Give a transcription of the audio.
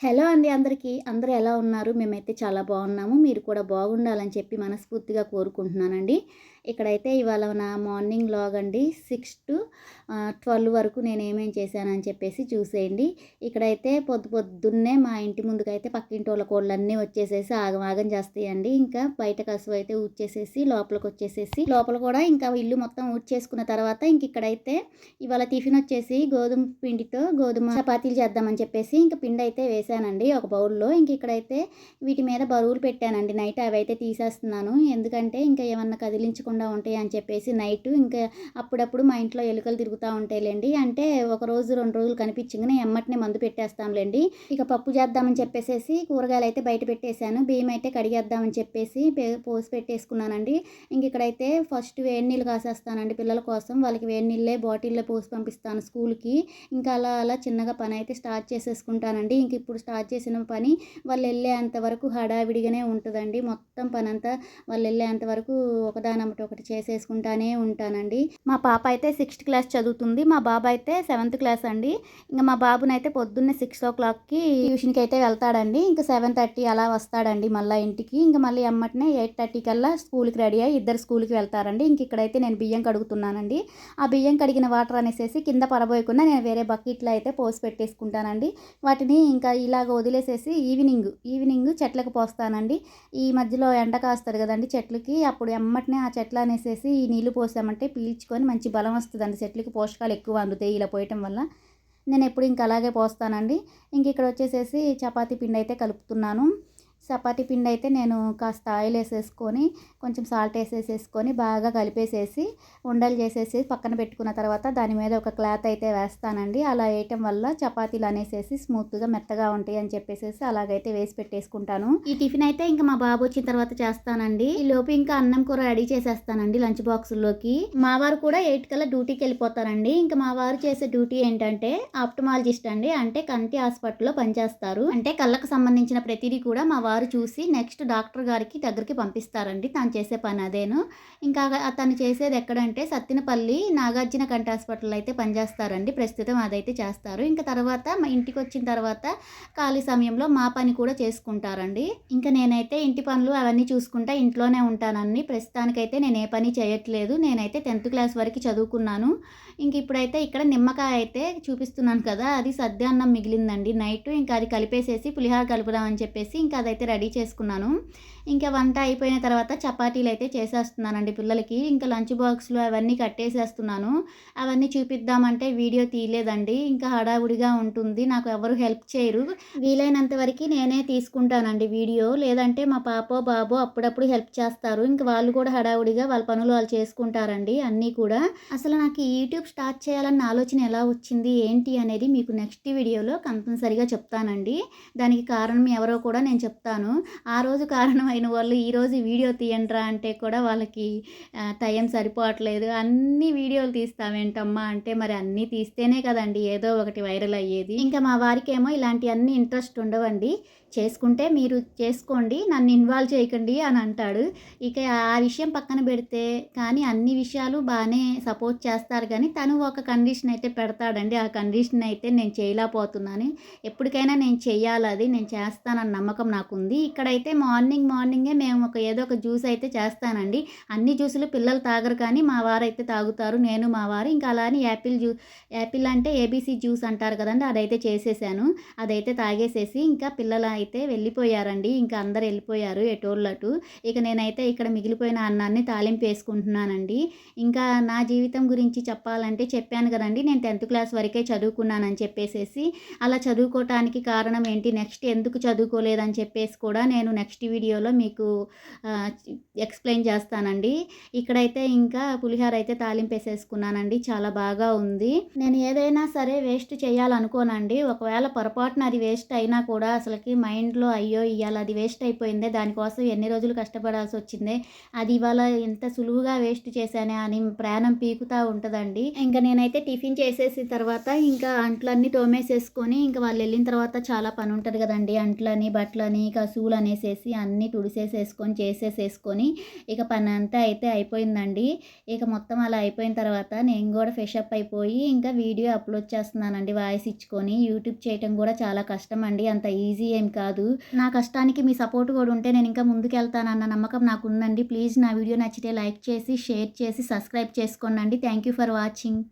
Hello అండి అందరికీ. అందరూ ఎలా ఉన్నారు? మేమైతే చాలా బాగున్నాము. మీరు కూడా బాగుండాలని చెప్పి మనస్ఫూర్తిగా కోరుకుంటున్నానండి. ఇక్కడైతే ఇవాళ నా మార్నింగ్ లాగ్ అండి సిక్స్ టు ట్వెల్వ్ వరకు నేను ఏమేం చేశానని చెప్పేసి చూసేయండి. ఇక్కడైతే పొద్దు పొద్దున్నే మా ఇంటి ముందుకైతే పక్కింటి వాళ్ళ కోళ్ళన్నీ వచ్చేసేసి ఆగమాగం చేస్తాయండి. ఇంకా బయట కసువు అయితే ఊడ్చేసేసి లోపలికి వచ్చేసేసి లోపల కూడా ఇంకా ఇల్లు మొత్తం ఊడ్చేసుకున్న తర్వాత ఇంక ఇక్కడైతే ఇవాళ టిఫిన్ వచ్చేసి గోధుమ పిండితో గోధుమ చపాతీలు చేద్దామని చెప్పేసి ఇంకా పిండి అయితే వేసానండి ఒక బౌల్లో. ఇంక ఇక్కడైతే వీటి మీద బరువులు పెట్టానండి. నైట్ అవి అయితే తీసేస్తున్నాను. ఎందుకంటే ఇంకా ఏమన్నా కదిలించకుండా ఉంటాయి అని చెప్పేసి నైట్ ఇంకా అప్పుడప్పుడు మా ఇంట్లో ఎలుకలు తిరుగుతూ ఉంటాయిలేండి. అంటే ఒక రోజు రెండు రోజులు కనిపించగానే ఎమ్మటిని మందు పెట్టేస్తాంలేండి. ఇక పప్పు చేద్దామని చెప్పేసి కూరగాయలు అయితే బయట పెట్టేశాను. బియ్యం అయితే కడిగేద్దామని చెప్పేసి పే- పోసి పెట్టేసుకున్నానండి. ఇంక ఇక్కడైతే ఫస్ట్ వేడి నీళ్ళు కాసేస్తానండి పిల్లల కోసం. వాళ్ళకి వేడి నీళ్ళే బాటిల్లో పోసి పంపిస్తాను స్కూల్కి. ఇంకా అలా అలా చిన్నగా పని అయితే స్టార్ట్ చేసేసుకుంటానండి. ఇంక ఇప్పుడు స్టార్ట్ చేసిన పని వాళ్ళు వెళ్ళేంత వరకు హడావిడిగానే ఉంటుందండి. మొత్తం పని అంతా వాళ్ళు వెళ్ళేంత వరకు ఒకదానమ్మటి ఒకటి చేసేసుకుంటానే ఉంటానండి. మా పాప అయితే సిక్స్త్ క్లాస్ చదువుతుంది. మా బాబు అయితే సెవెంత్ క్లాస్ అండి. ఇంకా మా బాబునైతే పొద్దున్నే సిక్స్ ఓ క్లాక్కి ట్యూషన్కి అయితే వెళ్తాడండి. ఇంకా సెవెన్ థర్టీ అలా వస్తాడండి మళ్ళీ ఇంటికి. ఇంకా మళ్ళీ ఎమ్మటనే ఎయిట్ థర్టీ కల్లా స్కూల్కి రెడీ అయ్యి ఇద్దరు స్కూల్కి వెళ్తారండి. ఇంక ఇక్కడైతే నేను బియ్యం కడుగుతున్నానండి. ఆ బియ్యం కడిగిన వాటర్ అనేసేసి కింద పడబోయకుండా నేను వేరే బకెట్లో అయితే పోసి పెట్టేసుకుంటానండి. వాటిని ఇంకా ఇలాగ వదిలేసేసి ఈవినింగ్ ఈవినింగ్ చెట్లకు పోస్తానండి. ఈ మధ్యలో ఎండ కాస్తారు కదండి చెట్లకి. అప్పుడు ఎమ్మటనే ఆ చెట్ల అనేసేసి ఈ నీళ్ళు పోసామంటే పీల్చుకొని మంచి బలం వస్తుందండి. చెట్లకి పోషకాలు ఎక్కువ అందుతాయి ఇలా పోయటం వల్ల. నేను ఎప్పుడు ఇంకా అలాగే పోస్తానండి. ఇంక ఇక్కడ వచ్చేసేసి చపాతీ పిండి అయితే కలుపుతున్నాను. చపాతి పిండి అయితే నేను కాస్త ఆయిల్ వేసేసుకొని కొంచెం సాల్ట్ వేసేసేసుకొని బాగా కలిపేసేసి ఉండలు చేసేసి పక్కన పెట్టుకున్న తర్వాత దాని మీద ఒక క్లాత్ అయితే వేస్తానండి. అలా వేయటం వల్ల చపాతీలు అనేసేసి స్మూత్గా మెత్తగా ఉంటాయి అని చెప్పేసి అలాగైతే వేసి పెట్టేసుకుంటాను. ఈ టిఫిన్ అయితే ఇంకా మా బాబు వచ్చిన తర్వాత చేస్తానండి. ఈ లోపు ఇంకా అన్నం కూర రెడీ చేసేస్తానండి లంచ్ బాక్సుల్లోకి. మా వారు కూడా ఎయిట్ కల్లా డ్యూటీకి వెళ్ళిపోతారండి. ఇంకా మా వారు చేసే డ్యూటీ ఏంటంటే ఆప్టమాలజిస్ట్ అండి. అంటే కంటి హాస్పిటల్లో పనిచేస్తారు. అంటే కళ్ళకు సంబంధించిన ప్రతిదీ కూడా మా వారు చూసి నెక్స్ట్ డాక్టర్ గారికి దగ్గరికి పంపిస్తారండి. తాను చేసే పని అదేను. ఇంకా అతను చేసేది ఎక్కడంటే సత్తినపల్లి నాగార్జున కంటి హాస్పిటల్ అయితే పనిచేస్తారండి. ప్రస్తుతం అదైతే చేస్తారు. ఇంకా తర్వాత మా ఇంటికి వచ్చిన తర్వాత ఖాళీ సమయంలో మా పని కూడా చేసుకుంటారండి. ఇంకా నేనైతే ఇంటి పనులు అవన్నీ చూసుకుంటా ఇంట్లోనే ఉంటానండి ప్రస్తుతానికైతే నేను ఏ పని చేయట్లేదు. నేనైతే టెన్త్ క్లాస్ వరకు చదువుకున్నాను. ఇంక ఇప్పుడైతే ఇక్కడ నిమ్మకాయ అయితే చూపిస్తున్నాను కదా అది సద్య అన్నం మిగిలిందండి. నైట్ ఇంకా అది కలిపేసేసి పులిహోర కలుపుదామని చెప్పేసి ఇంకా అదైతే అయితే రెడీ చేసుకున్నాను. ఇంకా వంట అయిపోయిన తర్వాత చపాతీలు అయితే చేసేస్తున్నానండి పిల్లలకి. ఇంకా లంచ్ బాక్స్లు అవన్నీ కట్టేసేస్తున్నాను. అవన్నీ చూపిద్దామంటే వీడియో తీయలేదండి. ఇంకా హడావుడిగా ఉంటుంది. నాకు ఎవరు హెల్ప్ చేయరు. వీలైనంత వరకు నేనే తీసుకుంటానండి వీడియో. లేదంటే మా పాపో బాబో అప్పుడప్పుడు హెల్ప్ చేస్తారు. ఇంకా వాళ్ళు కూడా హడావుడిగా వాళ్ళ పనులు వాళ్ళు చేసుకుంటారండి అన్నీ కూడా. అసలు నాకు యూట్యూబ్ స్టార్ట్ చేయాలన్న ఆలోచన ఎలా వచ్చింది ఏంటి అనేది మీకు నెక్స్ట్ వీడియోలో కంపల్సరిగా చెప్తానండి. దానికి కారణం ఎవరో కూడా నేను చెప్తాను. ఆ రోజు కారణమైన వాళ్ళు ఈరోజు వీడియో తీయండిరా అంటే కూడా వాళ్ళకి టైం సరిపోవట్లేదు. అన్ని వీడియోలు తీస్తామేంటమ్మా అంటే మరి అన్నీ తీస్తేనే కదండి ఏదో ఒకటి వైరల్ అయ్యేది. ఇంకా మా వారికి ఏమో ఇలాంటి అన్ని ఇంట్రెస్ట్ ఉండవండి. చేసుకుంటే మీరు చేసుకోండి నన్ను ఇన్వాల్వ్ చేయకండి అని అంటాడు. ఇక ఆ విషయం పక్కన పెడితే కానీ అన్ని విషయాలు బాగానే సపోర్ట్ చేస్తారు కానీ తను ఒక కండిషన్ అయితే పెడతాడండి. ఆ కండిషన్ అయితే నేను చేయలేకపోతున్నాను. ఎప్పటికైనా నేను చేయాలి అది నేను చేస్తానన్న నమ్మకం నాకు ఉంది ఇక్కడైతే మార్నింగ్ మార్నింగే మేము ఒక ఏదో ఒక జ్యూస్ అయితే చేస్తానండి. అన్ని జ్యూసులు పిల్లలు తాగరు కానీ మా వారు అయితే తాగుతారు నేను మా వారు. ఇంకా అలానే యాపిల్ జ్యూ యాపిల్ అంటే ఏబీసీ జ్యూస్ అంటారు కదండి అదైతే చేసేసాను. అదైతే తాగేసేసి ఇంకా పిల్లలు అయితే వెళ్ళిపోయారండి. ఇంకా అందరు వెళ్ళిపోయారు ఎటోళ్ళటు ఇక నేనైతే ఇక్కడ మిగిలిపోయిన అన్నాన్ని తాలింపు వేసుకుంటున్నానండి. ఇంకా నా జీవితం గురించి చెప్పాలంటే చెప్పాను కదండి నేను టెన్త్ క్లాస్ వరకే చదువుకున్నానని చెప్పేసేసి అలా చదువుకోవటానికి కారణం ఏంటి నెక్స్ట్ ఎందుకు చదువుకోలేదని చెప్పేసి కూడా నేను నెక్స్ట్ వీడియోలో మీకు ఎక్స్ప్లెయిన్ చేస్తానండి. ఇక్కడైతే ఇంకా పులిహోర అయితే తాలింపు వేసేసుకున్నానండి. చాలా బాగా ఉంది. నేను ఏదైనా సరే వేస్ట్ చేయాలనుకోనండి. ఒకవేళ పొరపాటున అది వేస్ట్ అయినా కూడా అసలుకి మైండ్లో అయ్యో! ఇవాళ అది వేస్ట్ అయిపోయిందే దానికోసం ఎన్ని రోజులు కష్టపడాల్సి వచ్చిందే అది ఇవాళ ఎంత సులువుగా వేస్ట్ చేశానే అని ప్రాణం పీకుతూ ఉంటుందండి. ఇంకా నేనైతే టిఫిన్ చేసేసిన తర్వాత ఇంకా అంట్లన్నీ తోమేసేసుకొని ఇంకా వాళ్ళు వెళ్ళిన తర్వాత చాలా పని ఉంటుంది కదండి. అంట్లని బట్టలని కసువులు అనేసేసి అన్నీ తుడిసేసేసుకొని చేసేసేసుకొని ఇక పని అంతా అయితే అయిపోయిందండి. ఇక మొత్తం అలా అయిపోయిన తర్వాత నేను కూడా ఫ్రెషప్ అయిపోయి ఇంకా వీడియో అప్లోడ్ చేస్తున్నానండి వాయిస్ ఇచ్చుకొని. యూట్యూబ్ చేయటం కూడా చాలా కష్టం అండి అంత ఈజీ ఏం కాదు. నా కష్టానికి మీ సపోర్ట్ కూడా ఉంటే నేను ఇంకా ముందుకెళ్తానన్న నమ్మకం నాకు ఉందండి ప్లీజ్ నా వీడియో నచ్చితే లైక్ చేసి షేర్ చేసి సబ్స్క్రైబ్ చేసుకోండి థ్యాంక్ యూ ఫర్ వాచింగ్.